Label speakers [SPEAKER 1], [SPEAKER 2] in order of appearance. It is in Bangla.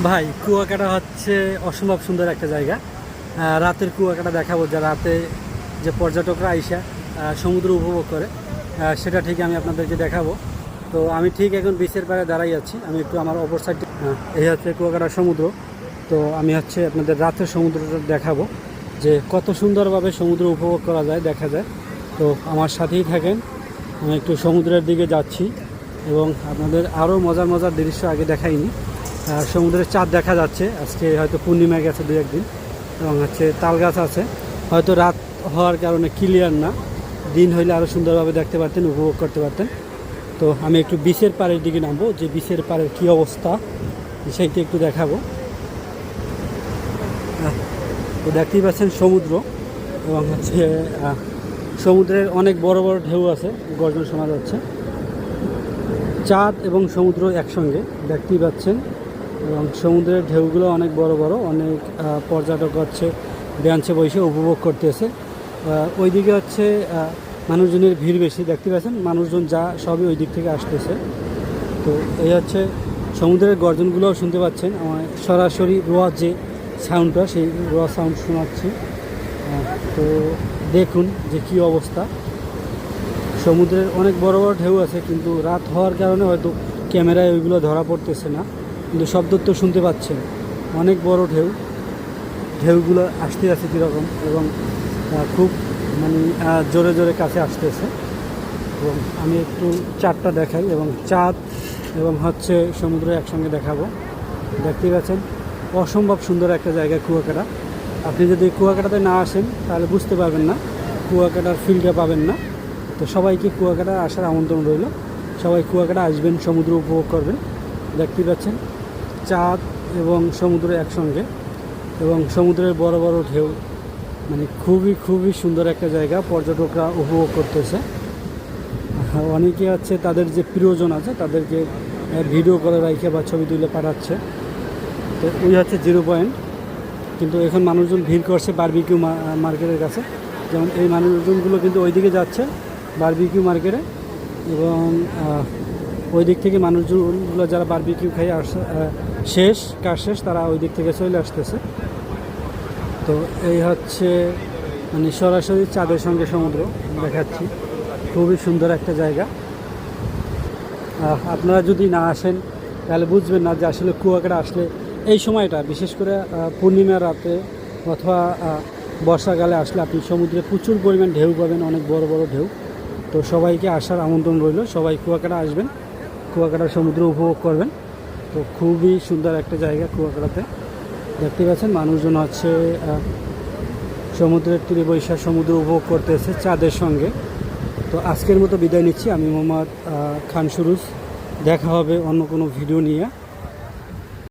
[SPEAKER 1] ভাই, কুয়াকাটা হচ্ছে অসম্ভব সুন্দর একটা জায়গা। রাতের কুয়াকাটা দেখাবো যা রাতে যে পর্যটকরা আইসা সমুদ্র উপভোগ করে সেটা ঠিক আমি আপনাদেরকে দেখাবো। তো আমি ঠিক এখন বিচের পাড়ে দাঁড়াই আছি, আমি একটু আমার অপর সাইড এই হচ্ছে কুয়াকাটা সমুদ্র। তো আমি হচ্ছে আপনাদের রাতের সমুদ্রটা দেখাবো, যে কত সুন্দরভাবে সমুদ্র উপভোগ করা যায়, দেখা যায়। তো আমার সাথেই থাকেন, আমি একটু সমুদ্রের দিকে যাচ্ছি, এবং আপনাদের আরও মজার মজার দৃশ্য আগে দেখাইনি। সমুদ্রের চাঁদ দেখা যাচ্ছে। আজকে হয়তো পূর্ণিমা গেছে দু একদিন এবং হচ্ছে তাল গাছ আছে। হয়তো রাত হওয়ার কারণে ক্লিয়ার না। দিন হইলে আরও সুন্দরভাবে দেখতে পারতেন, উপভোগ করতে পারতেন। তো আমি একটু বিচের পাড়ের দিকে নামবো। যে বিচের পাড়ের কী অবস্থা, সেইটা একটু দেখাবো। তো দেখতেই পাচ্ছেন সমুদ্র এবং হচ্ছে সমুদ্রের অনেক বড় বড় ঢেউ আছে, গর্জন শোনা যাচ্ছে। চাঁদ এবং সমুদ্র একসঙ্গে, দেখতেই পাচ্ছেন। এবং সমুদ্রের ঢেউগুলো অনেক বড় বড় অনেক পর্যটক হচ্ছে বেঞ্চে বসে উপভোগ করতেছে। আহ, ওইদিকে হচ্ছে মানুষজনের ভিড় বেশি দেখতে পাচ্ছেন? মানুষজন যা সবই ওই দিক থেকে আসতেছে। তো এই হচ্ছে সমুদ্রের গর্জনগুলোও শুনতে পাচ্ছেন। আমার সরাসরি রোয়া যে সাউন্ডটা সেই রোয়া সাউন্ড শোনাচ্ছি। তো দেখুন যে কী অবস্থা। সমুদ্রের অনেক বড় বড় ঢেউ আছে কিন্তু রাত হওয়ার কারণে হয়তো ক্যামেরায় ওইগুলো ধরা পড়তেছে না। কিন্তু শব্দ তো শুনতে পাচ্ছেন। অনেক বড় ঢেউ। ঢেউগুলো আসতে আছে কীরকম এবং খুব মানে জোরে জোরে কাছে আসতেছে। এবং আমি একটু চাঁদটা দেখাই এবং চাঁদ এবং হচ্ছে সমুদ্র একসঙ্গে দেখাবো। দেখতে পাচ্ছেন, অসম্ভব সুন্দর একটা জায়গা কুয়াকাটা। আপনি যদি কুয়াকাটাতে না আসেন, তাহলে বুঝতে পারবেন না, কুয়াকাটার ফিলটা পাবেন না। তো সবাইকে কুয়াকাটা আসার আমন্ত্রণ রইল। সবাই কুয়াকাটা আসবেন, সমুদ্র উপভোগ করবেন। দেখতেই পাচ্ছেন চাঁদ এবং সমুদ্র একসঙ্গে এবং সমুদ্রের বড় বড় ঢেউ মানে খুবই খুবই সুন্দর একটা জায়গা পর্যটকরা উপভোগ করতেছে। অনেকে আছে তাদের যে প্রিয়জন আছে তাদেরকে ভিডিও করে রাখে বা ছবি তুলে পাঠাচ্ছে। তো ওই হচ্ছে জিরো পয়েন্ট। কিন্তু এখন মানুষজন ভিড় করছে বারবিকিউ মার্কেটের কাছে। যেমন এই মানুষজনগুলো কিন্তু ওইদিকে যাচ্ছে বারবিকিউ মার্কেটে এবং ওই দিক থেকে মানুষজনগুলো যারা বারবিকিউ খেয়ে আসছে শেষ, কাজ শেষ, তারা ওই দিক থেকে চলে আসতেছে। তো এই হচ্ছে মানে সরাসরি চাঁদের সঙ্গে সমুদ্র দেখাচ্ছি। খুবই সুন্দর একটা জায়গা। আপনারা যদি না আসেন, তাহলে বুঝবেন না যে আসলে কুয়াকাটা আসলে এই সময়টা, বিশেষ করে পূর্ণিমা রাতে অথবা বর্ষাকালে আসলে আপনি সমুদ্রে প্রচুর পরিমাণ ঢেউ পাবেন, অনেক বড় বড় ঢেউ। তো সবাইকে আসার আমন্ত্রণ রইল। সবাই কুয়াকাটা আসবেন। কুয়াকাটার সমুদ্র উপভোগ করবেন। তো খুবই সুন্দর একটা জায়গা কুয়াকাটাতে। দেখতে পাচ্ছেন মানুষজন হচ্ছে সমুদ্রের তীরে বৈশাখ সমুদ্র উপভোগ করতেছে চাঁদের সঙ্গে। তো আজকের মতো বিদায় নিচ্ছি। আমি মোহাম্মদ খান সুরুজ। দেখা হবে অন্য কোনো ভিডিও নিয়ে।